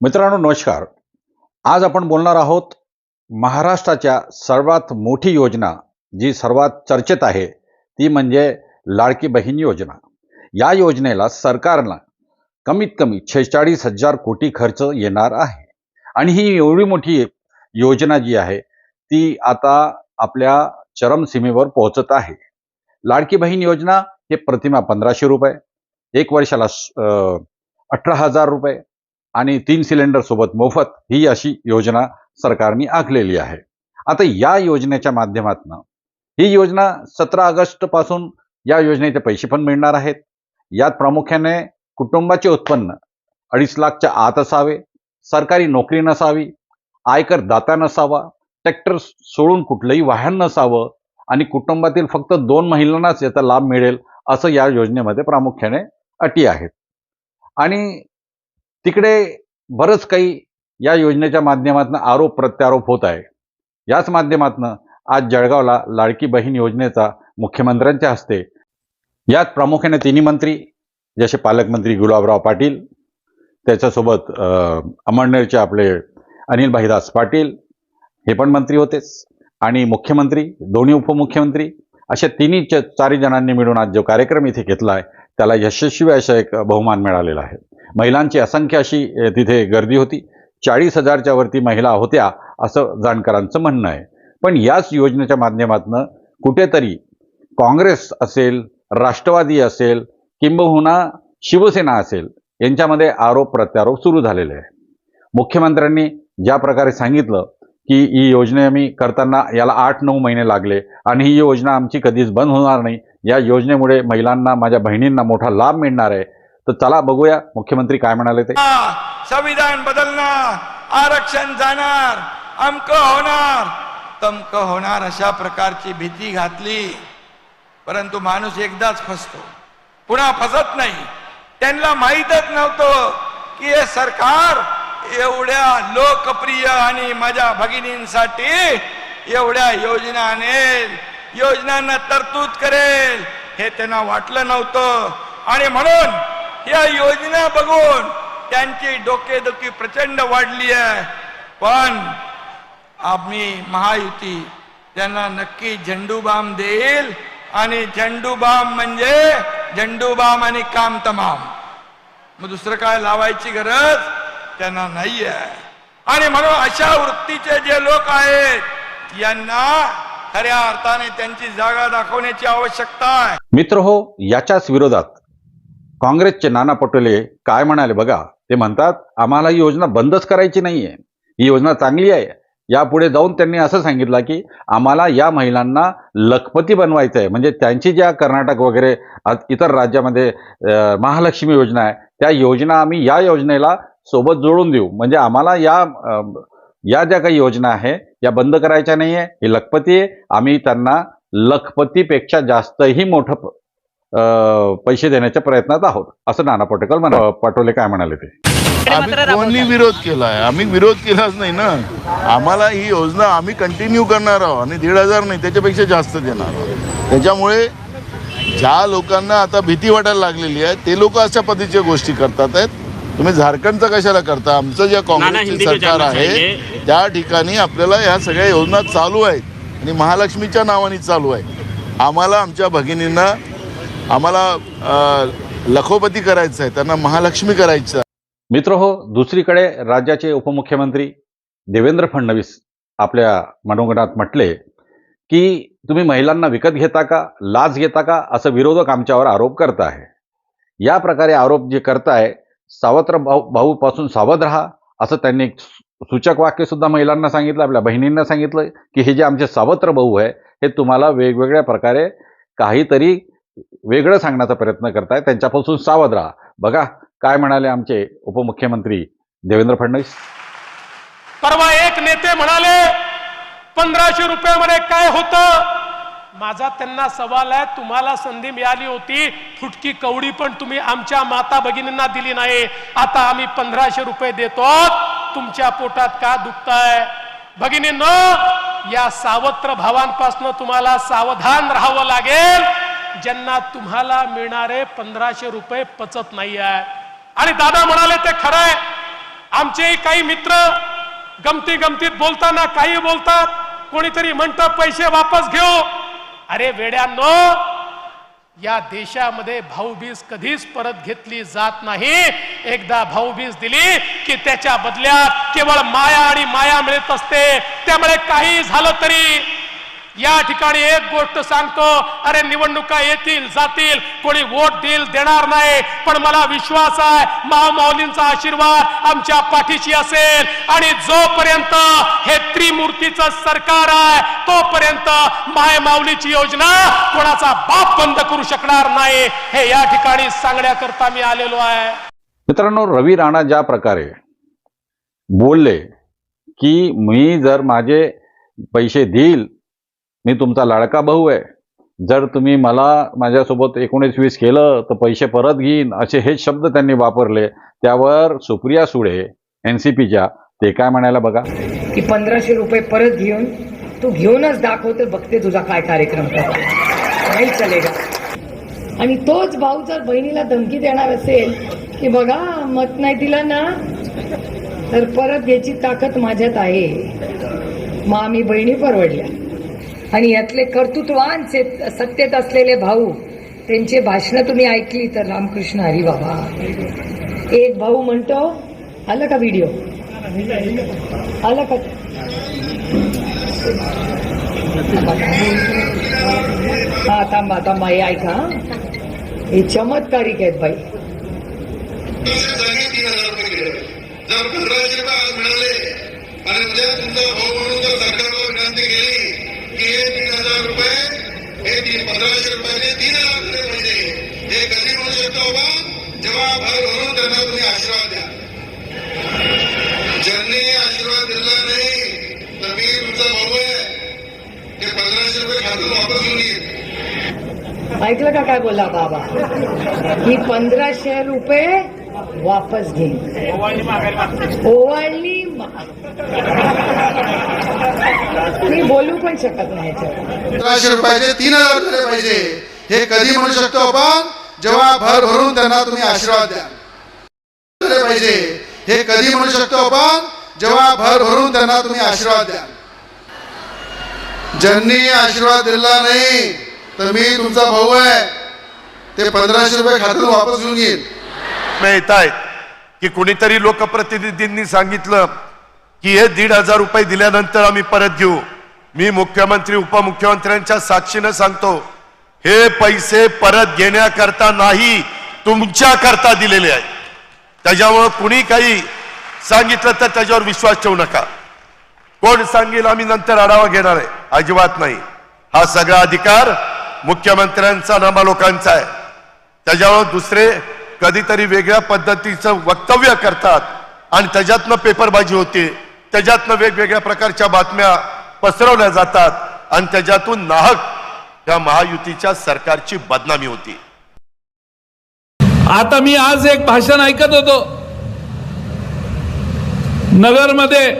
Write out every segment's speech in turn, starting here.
मित्रांनो नमस्कार. आज आपण बोलणार आहोत महाराष्ट्राच्या सर्वात मोठी योजना जी सर्वात चर्चेत आहे ती म्हणजे लाडकी बहीण योजना. या योजनेला सरकारला कमीत कमी छेचाळीस हजार कोटी खर्च येणार आहे. आणि ही एवढी मोठी योजना जी आहे ती आता आपल्या चरमसीमेवर पोहोचत आहे. लाडकी बहीण योजना हे प्रतिमा पंधराशे रुपये एक वर्षाला अठरा हजार रुपये आणि तीन सिलेंडर सोबत मोफत ही अशी योजना सरकारने आखलेली आहे. आता या योजनेच्या माध्यमातून ही योजना सतरा ऑगस्टपासून या योजनेचे पैसे पण मिळणार आहेत. यात प्रामुख्याने कुटुंबाचे उत्पन्न अडीच लाखच्या आत असावे सरकारी नोकरी नसावी आयकर दाता नसावा ट्रॅक्टर सोडून कुठलंही वाहन नसावं आणि कुटुंबातील फक्त दोन महिलांनाच याचा लाभ मिळेल असं या योजनेमध्ये प्रामुख्याने अटी आहेत. आणि तिकडे बरंच काही या योजनेच्या माध्यमातून आरोप प्रत्यारोप होत आहे. याच माध्यमातून आज जळगावला लाडकी बहीण योजनेचा मुख्यमंत्र्यांच्या हस्ते यात प्रामुख्याने तिन्ही मंत्री जसे पालकमंत्री गुलाबराव पाटील त्याच्यासोबत अमळनेरचे आपले अनिल भाईदास पाटील हे पण मंत्री होतेच. आणि मुख्यमंत्री दोन्ही उपमुख्यमंत्री अशा तिन्ही च- चारही जणांनी मिळून आज जो कार्यक्रम इथे घेतला आहे त्याला यशस्वी असा एक बहुमान मिळालेला आहे. महिलांची असंख्य अशी तिथे गर्दी होती. चाळीस हजारच्या वरती महिला होत्या असं जाणकारांचं म्हणणं आहे. पण याच योजनेच्या माध्यमातून कुठेतरी काँग्रेस असेल राष्ट्रवादी असेल किंबहुना शिवसेना असेल यांच्यामध्ये आरोप प्रत्यारोप सुरू झालेले आहे मुख्यमंत्र्यांनी ज्या प्रकारे सांगितलं की ही योजना आम्ही करताना याला आठ नऊ महिने लागले आणि ही योजना आमची कधीच बंद होणार नाही. या योजनेमुळे महिलांना माझ्या बहिणींना मोठा लाभ मिळणार आहे. तर चला बघूया मुख्यमंत्री काय म्हणाले ते. संविधान बदलणार आरक्षण जाणार अमक होणार. तमक होणार अशा प्रकारची भीती घातली. परंतु माणूस एकदाच फसतो. पुन्हा फसत नाही. त्यांना माहीतच नव्हतं की हे सरकार एवढ्या लोकप्रिय आणि माझ्या भगिनींसाठी एवढ्या योजना आणेल योजनांना तरतूद करेल. हे त्यांना वाटलं नव्हतं. आणि म्हणून या योजना बघून त्यांची डोकेदुखी प्रचंड वाढली आहे. पण आम्ही महायुती त्यांना नक्की झेंडूबाम देईल आणि झेंडूबाम म्हणजे झेंडूबाम आणि काम तमाम मग दुसरं काय लावायची गरज? त्यांना नाही आहे आणि म्हणून अशा वृत्तीचे जे लोक आहेत यांना खऱ्या अर्थाने त्यांची जागा दाखवण्याची आवश्यकता आहे. मित्र हो याच्याच विरोधात काँग्रेसचे नाना पटोले काय म्हणाले बघा? ते म्हणतात आम्हाला ही योजना बंदच करायची नाहीये. ही योजना चांगली आहे. यापुढे जाऊन त्यांनी असं सांगितलं की आम्हाला या महिलांना लखपती बनवायचं आहे म्हणजे त्यांची ज्या कर्नाटक वगैरे इतर राज्यामध्ये महालक्ष्मी योजना आहे त्या योजना आम्ही या योजनेला सोबत जोडून देऊ. म्हणजे आम्हाला या या ज्या काही योजना आहे या बंद करायच्या नाही आहे ही लखपती आहे. आम्ही त्यांना लखपतीपेक्षा जास्तही मोठं पैसे देण्याच्या प्रयत्नात आहोत असं नाना पटोले म्हणा पटोले काय म्हणाले ते? आम्ही कोणी विरोध केलाय? आम्ही विरोध केलाच नाही ना. आम्हाला ही योजना आम्ही कंटिन्यू करणार आहोत. आणि दीड हजार नाही त्याच्यापेक्षा जास्त देणार आहोत. त्याच्यामुळे ज्या लोकांना आता भीती वाटायला लागलेली आहे ते लोक अशा पद्धतीच्या गोष्टी करतात आहेत. तुम्ही झारखंडचं कशाला करता? आमचं जे काँग्रेसचे सरकार आहे। त्या ठिकाणी आपल्याला ह्या सगळ्या योजना चालू आहेत. आणि महालक्ष्मीच्या नावाने चालू आहे. आम्हाला आमच्या भगिनींना आम्हाला लखोपती करायचं आहे त्यांना महालक्ष्मी करायचं आहे मित्र हो दुसरीकडे राज्याचे उपमुख्यमंत्री देवेंद्र फडणवीस आपल्या मनोगणात म्हटले की तुम्ही महिलांना विकत घेता का लाच घेता का असं विरोधक आमच्यावर आरोप करत आहे. या प्रकारे आरोप जे करताय सावत्र भाऊ भाऊपासून सावध राहा असं त्यांनी एक सूचक वाक्य सुद्धा महिलांना सांगितलं आपल्या बहिणींना सांगितलं की हे जे आमचे सावत्र भाऊ आहे हे तुम्हाला वेगवेगळ्या प्रकारे काहीतरी वेगळं सांगण्याचा प्रयत्न करताय. त्यांच्यापासून सावध राहा. बघा काय म्हणाले आमचे उपमुख्यमंत्री देवेंद्र फडणवीस? परवा एक नेते म्हणाले पंधराशे रुपयामध्ये काय होतं? माझा त्यांना सवाल आहे तुम्हाला संधी मिळाली होती. फुटकी कवडी पण तुम्ही आमच्या माता भगिनींना दिली नाही. आता आम्ही पंधराशे रुपये देतो. तुमच्या पोटात का दुखताय? भगिनींनो या सावत्र भावांपासून तुम्हाला सावधान राहावं लागेल. ज्यांना तुम्हाला मिळणारे पंधराशे रुपये पचत नाही आहे आणि दादा म्हणाले ते खरंय आमचेही काही मित्र गमती गमतीत बोलताना काही बोलतात. कोणीतरी म्हणतं पैसे वापस घेऊ. अरे वेड्यांनो या देशामध्ये भाऊबीज कधीच परत घेतली जात नाही. एकदा भाऊबीज दिली की त्याच्या बदल्यात केवळ माया आणि माया मिळत असते. त्यामुळे काही झालं तरी या ठिकाणी एक गोष्ट सांगतो अरे निवडणुका येतील जातील कोणी वोट देईल देणार नाही. पण मला विश्वास आहे महामाऊलींचा आशीर्वाद आमच्या पाठीशी असेल. आणि जोपर्यंत हे त्रिमूर्तीचं सरकार आहे तोपर्यंत माय माऊलीची योजना कोणाचा बाप बंद करू शकणार नाही हे या ठिकाणी सांगण्याकरता मी आलेलो आहे. मित्रांनो रवी राणा ज्या प्रकारे बोलले की मी जर माझे पैसे देईल मी तुमचा लाडका भाऊ आहे. जर तुम्ही मला माझ्यासोबत एकोणीस वीस केलं तर पैसे परत घेईन असे हेच शब्द त्यांनी वापरले. त्यावर सुप्रिया सुळे एन सी पीच्या ते काय म्हणायला बघा? की पंधराशे रुपये परत घेऊन तू घेऊनच दाखव तर बघते तुझा काय कार्यक्रम नाही चलेगा. आणि तोच भाऊ जर बहिणीला धमकी देणार असेल की बघा मत नाही दिला ना तर परत घ्यायची ताकद माझ्यात आहे. मग आम्ही बहिणी परवडल्या. आणि यातले कर्तृत्वान से- सत्तेत असलेले भाऊ त्यांचे भाषणं तुम्ही ऐकली तर रामकृष्ण हरी बाबा. एक भाऊ म्हणतो आलं का व्हिडिओ आलं का? हा थांबा थांबा हे ऐका हे. चमत्कारिक आहेत बाई. जर मिळाले आणि उद्या तुमचा भाऊ म्हणून जर सरकारला विनंती केली तीन हजार रुपये हे तीन पंधराशे रुपयाचे तीन हजार रुपये म्हणजे हे कधी म्हणू शकतो बा जेव्हा भर भरून त्यांना तुम्ही आशीर्वाद द्या. ज्यांनी आशीर्वाद दिला नाही तर मी तुमचा भाऊ आहे. ते पंधराशे रुपये खातून वापस घेऊन येईल ऐकलं का काय बोला बाबा? ही पंधराशे रुपये वापस घेईन ओवाळणी मी बोलू पण शकत नाही याच्यावर. रुपयाचे तीन हजार रुपये पाहिजे हे कधी म्हणू शकतो आपण? जेव्हा भर भरून त्यांना तुम्ही आशीर्वाद द्या. पाहिजे हे कधी म्हणू शकतो आपण? जेव्हा भर भरून त्यांना तुम्ही आशीर्वाद द्या. ज्यांनी आशीर्वाद दिला नाही तर मी तुमचा भाऊ आहे. ते पंधराशे रुपये खात्यातून वापस घेऊन बातम्या येत आहेत की कुणीतरी लोकप्रतिनिधींनी सांगितलं की हे दीड हजार रुपये दिल्यानंतर आम्ही परत घेऊ. मी मुख्यमंत्री उपमुख्यमंत्र्यांच्या साक्षीनं सांगतो हे पैसे परत घेण्याकरता नाही तुमच्या करता दिलेले आहेत. त्याच्यामुळं कुणी काही सांगितलं तर त्याच्यावर विश्वास ठेवू नका. कोण सांगेल आम्ही नंतर आढावा घेणार आहे? अजिबात नाही. हा सगळा अधिकार मुख्यमंत्र्यांचा नामा लोकांचा आहे. त्याच्यावर दुसरे कधीतरी वेगळ्या पद्धतीचं वक्तव्य करतात आणि त्याच्यातनं पेपरबाजी होते. त्याच्यातनं वेगवेगळ्या प्रकारच्या बातम्या पसरवल्या जातात आणि त्याच्यातून नाहक या महायुतीच्या सरकारची बदनामी होती. आता मी आज एक भाषण ऐकत होतो. नगरमध्ये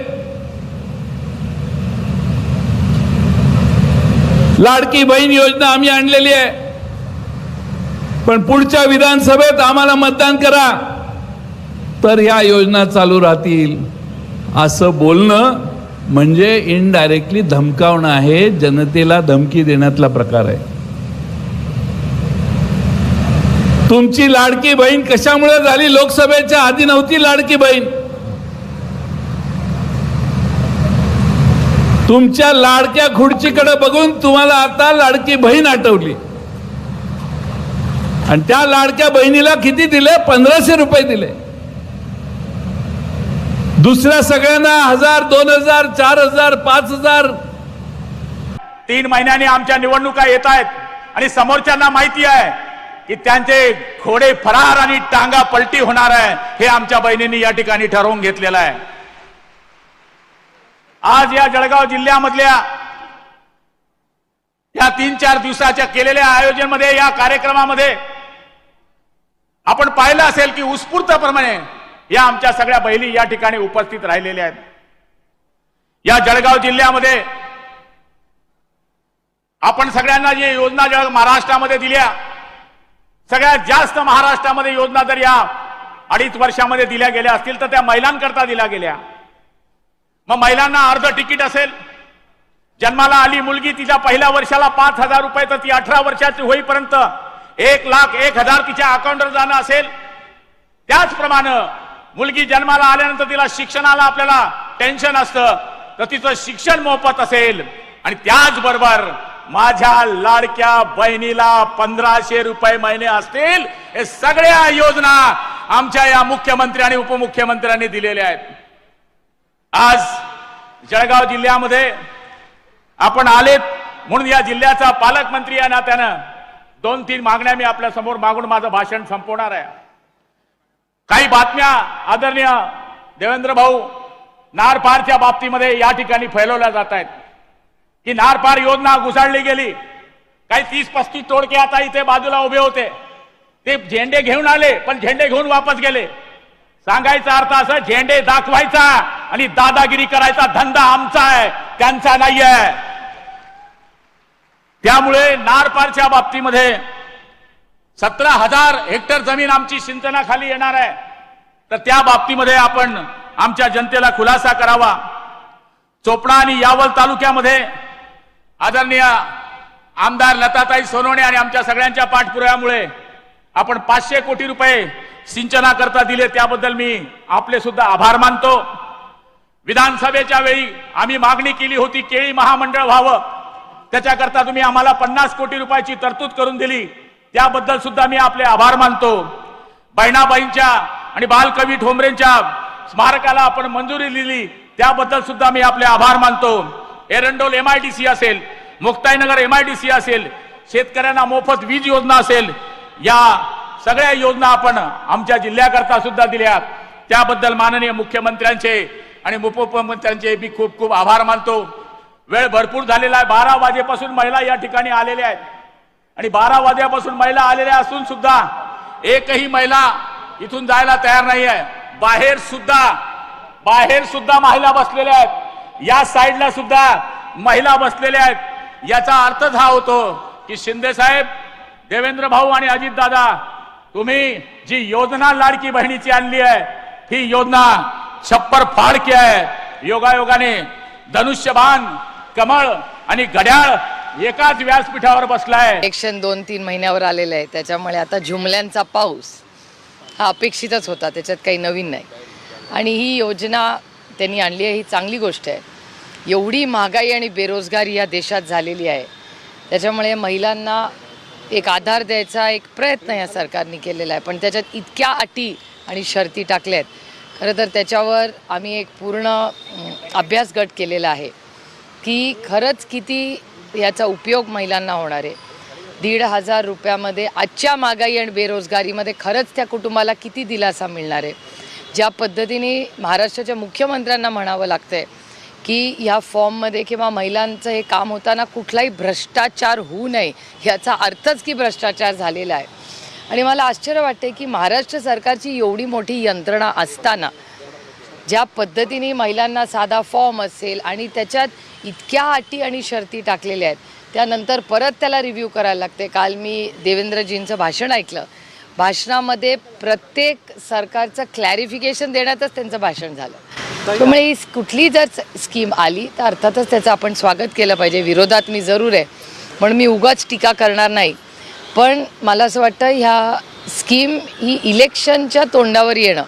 लाडकी बहीण योजना आम्ही आणलेली आहे. पण पुढच्या विधानसभेत आम्हाला मतदान करा. तर ह्या योजना चालू राहतील. असं बोलणं म्हणजे इनडायरेक्टली धमकावणं आहे. जनतेला धमकी देण्यातला प्रकार आहे. तुमची लाडकी बहीण कशामुळे झाली? लोकसभेच्या आधी नव्हती लाडकी बहीण. तुमच्या लाडक्या खुर्चीकडे बघून तुम्हाला आता लाडकी बहीण आठवली. आणि त्या लाडक्या बहिणीला किती दिले? पंधराशे रुपये दिले. दुसऱ्या सगळ्यांना हजार दोन हजार चार हजार पाच हजार. तीन महिन्यांनी आमच्या निवडणुका येत आहेत आणि समोरच्यांना माहिती आहे की त्यांचे घोडे फरार आणि टांगा पलटी होणार आहे हे आमच्या बहिणींनी या ठिकाणी ठरवून घेतलेलं आहे. आज या जळगाव जिल्ह्यामधल्या या तीन चार दिवसाच्या केलेल्या आयोजनमध्ये या कार्यक्रमामध्ये आपण पाहिलं असेल की उत्स्फूर्तप्रमाणे या आमच्या सगळ्या बहिणी या ठिकाणी उपस्थित राहिलेल्या आहेत. या जळगाव जिल्ह्यामध्ये आपण सगळ्यांना जे योजना जळ महाराष्ट्रामध्ये दिल्या सगळ्यात जास्त महाराष्ट्रामध्ये योजना जर या अडीच वर्षामध्ये दिल्या गेल्या असतील तर त्या महिलांकरता दिल्या गेल्या. मग महिलांना अर्ध तिकीट असेल. जन्माला आली मुलगी तिच्या पहिल्या वर्षाला पाच हजार रुपये तर ती अठरा वर्षाची होईपर्यंत एक लाख एक हजार तिच्या अकाउंटवर जाणं असेल. त्याचप्रमाणे मुलगी जन्माला आल्यानंतर तिला शिक्षणाला आपल्याला टेन्शन असतं. तर तिचं शिक्षण मोफत असेल. आणि त्याचबरोबर माझ्या लाडक्या बहिणीला पंधराशे रुपये महिने असतील. हे सगळ्या योजना आमच्या या मुख्यमंत्री आणि उपमुख्यमंत्र्यांनी दिलेल्या आहेत. आज जळगाव जिल्ह्यामध्ये आपण आलेत. म्हणून या जिल्ह्याचा पालकमंत्री या नात्यानं दोन तीन मागण्या मी आपल्यासमोर मागून माझं भाषण संपवणार आहे. काही बातम्या आदरणीय देवेंद्र भाऊ नारपारच्या बाबतीमध्ये या ठिकाणी फैलवल्या जात आहेत. की नारपार योजना घुसाळली गेली. काही तीस पस्तीस तोडके आता इथे बाजूला उभे होते. ते झेंडे घेऊन आले पण झेंडे घेऊन वापस गेले. सांगायचा अर्थ असं झेंडे दाखवायचा आणि दादागिरी करायचा धंदा आमचा आहे त्यांचा नाही आहे त्यामुळे नारपारच्या बाबतीमध्ये सतरा हजार हेक्टर जमीन आमची सिंचनाखाली येणार आहे. तर त्या बाबतीमध्ये आपण आमच्या जनतेला खुलासा करावा. चोपडा आणि यावल तालुक्यामध्ये आदरणीय आमदार लताताई सोनवणे आणि आमच्या सगळ्यांच्या पाठपुराव्यामुळे आपण पाचशे कोटी रुपये सिंचनाकरता दिले त्याबद्दल मी आपले सुद्धा आभार मानतो. विधानसभेच्या वेळी आम्ही मागणी केली होती केळी महामंडळ व्हावं. त्याच्याकरता तुम्ही आम्हाला पन्नास कोटी रुपयाची तरतूद करून दिली. त्याबद्दल सुद्धा मी आपले आभार मानतो. बहिणाबाईंच्या आणि बालकवी ठोंबरेंच्या स्मारकाला आपण मंजुरी दिली. त्याबद्दल सुद्धा मी आपले आभार मानतो. एरंडोल एमआयडीसी असेल मुक्ताईनगर एमआयडीसी असेल शेतकऱ्यांना मोफत वीज योजना असेल या सगळ्या योजना आपण आमच्या जिल्ह्याकरता सुद्धा दिल्या. त्याबद्दल माननीय मुख्यमंत्र्यांचे आणि उपमुख्यमंत्र्यांचे मी खूप खूप आभार मानतो. वेळ भरपूर झालेला आहे. बारा वाजेपासून महिला या ठिकाणी आलेल्या आहेत. आणि बारा वाजेपासून महिला आलेल्या असून सुद्धा एकही महिला इथून जायला तयार नाही आहे. बाहेर सुद्धा बाहेर सुद्धा महिला बसलेल्या आहेत. या साईडला सुद्धा महिला बसलेल्या आहेत. याचा अर्थच हा होतो की शिंदे साहेब देवेंद्र भाऊ आणि अजित दादा तुम्ही जी योजना लाडकी बहिणीची आणली आहे ही योजना छप्पर फाडकी आहे. योगायोगाने धनुष्यबाण कमळ आणि घड्याळ एकाच व्यासपीठावर बसलाय. इलेक्शन दोन तीन महिन्यावर आलेलं आहे. त्याच्यामुळे आता झुमल्यांचा पाऊस हा अपेक्षितच होता. त्याच्यात काही नवीन नाही. आणि ही योजना त्यांनी आणली आहे. ही चांगली गोष्ट आहे. एवढी महागाई आणि बेरोजगारी या देशात झालेली आहे. त्याच्यामुळे महिलांना एक आधार द्यायचा एक प्रयत्न या सरकारने केलेला आहे. पण त्याच्यात इतक्या अटी आणि शर्ती टाकल्या आहेत खरं तर त्याच्यावर आम्ही एक पूर्ण अभ्यास गट केलेला आहे. की खरंच किती याचा उपयोग महिलांना होणार आहे. दीड हजार रुपयामध्ये आजच्या महागाई आणि बेरोजगारीमध्ये खरंच त्या कुटुंबाला किती दिलासा मिळणार आहे. ज्या पद्धतीने महाराष्ट्राच्या मुख्यमंत्र्यांना म्हणावं लागतं आहे की ह्या फॉर्ममध्ये किंवा महिलांचं हे काम होताना कुठलाही भ्रष्टाचार होऊ नये ह्याचा अर्थच की भ्रष्टाचार झालेला आहे. आणि मला आश्चर्य वाटते की महाराष्ट्र सरकारची एवढी मोठी यंत्रणा असताना ज्या पद्धतीने महिलांना साधा फॉर्म असेल आणि त्याच्यात इतक्या अटी आणि शर्ती टाकलेल्या आहेत त्यानंतर परत त्याला रिव्ह्यू करायला लागते. काल मी देवेंद्रजींचं भाषण ऐकलं. भाषणामध्ये प्रत्येक सरकारचं क्लॅरिफिकेशन देण्यातच त्यांचं भाषण झालं. त्यामुळे ही कुठली जर स्कीम आली तर अर्थातच त्याचं आपण स्वागत केलं पाहिजे. विरोधात मी जरूर आहे. म्हणून मी उगाच टीका करणार नाही. पण मला असं वाटतं ह्या स्कीम ही इलेक्शनच्या तोंडावर येणं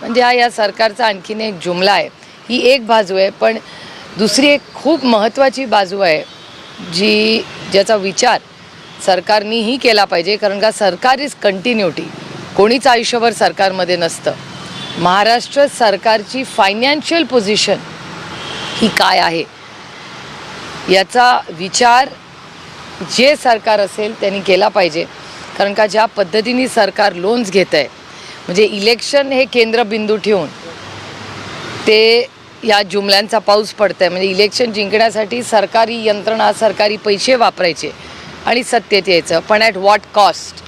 म्हणजे हा या सरकारचा आणखीन एक जुमला आहे. ही एक बाजू आहे पण दुसरी एक खूप महत्त्वाची बाजू आहे जी ज्याचा विचार सरकारनीही केला पाहिजे कारण का सरकार इज कंटिन्युटी कोणीच आयुष्यभर सरकारमध्ये नसतं. महाराष्ट्र सरकारची फायनान्शियल पोझिशन ही काय आहे? याचा विचार जे सरकार असेल त्यांनी केला पाहिजे. कारण का ज्या पद्धतीने सरकार लोन्स घेत आहे म्हणजे इलेक्शन हे केंद्रबिंदू ठेवून ते या जुमल्यांचा पाऊस पडत आहे म्हणजे इलेक्शन जिंकण्यासाठी सरकारी यंत्रणा सरकारी पैसे वापरायचे आणि सत्तेत यायचं. पण ॲट वॉट कॉस्ट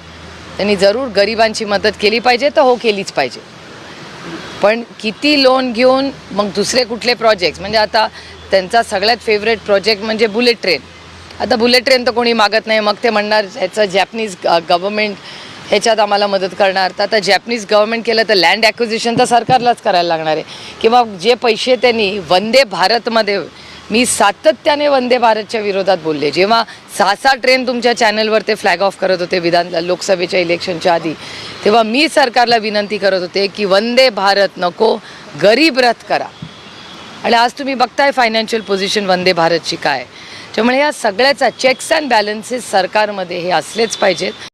त्यांनी जरूर गरिबांची मदत केली पाहिजे तर हो केलीच पाहिजे. पण किती लोन घेऊन मग दुसरे कुठले प्रोजेक्ट म्हणजे आता त्यांचा सगळ्यात फेवरेट प्रोजेक्ट म्हणजे बुलेट ट्रेन आता बुलेट ट्रेन तर कोणी मागत नाही. मग ते म्हणणार ह्याचं जॅपनीज गव्हर्मेंट ह्याच्यात आम्हाला मदत करणार. तर आता जॅपनीज गव्हर्नमेंट केलं तर लँड ॲक्विजिशन तर सरकारलाच करायला लागणार आहे. किंवा जे पैसे त्यांनी वंदे भारतमध्ये मी सातत्याने वंदे भारतच्या विरोधात बोलले. जेव्हा सहा सहा ट्रेन तुमच्या चॅनलवर ते फ्लॅग ऑफ करत होते विधान लोकसभेच्या इलेक्शनच्या आधी तेव्हा मी सरकारला विनंती करत होते की वंदे भारत नको गरीब रथ करा. आणि आज तुम्ही बघताय फायनान्शियल पोझिशन वंदे भारतची काय त्यामुळे या सगळ्याचा चेक्स अँड बॅलन्सेस सरकारमध्ये हे असलेच पाहिजेत.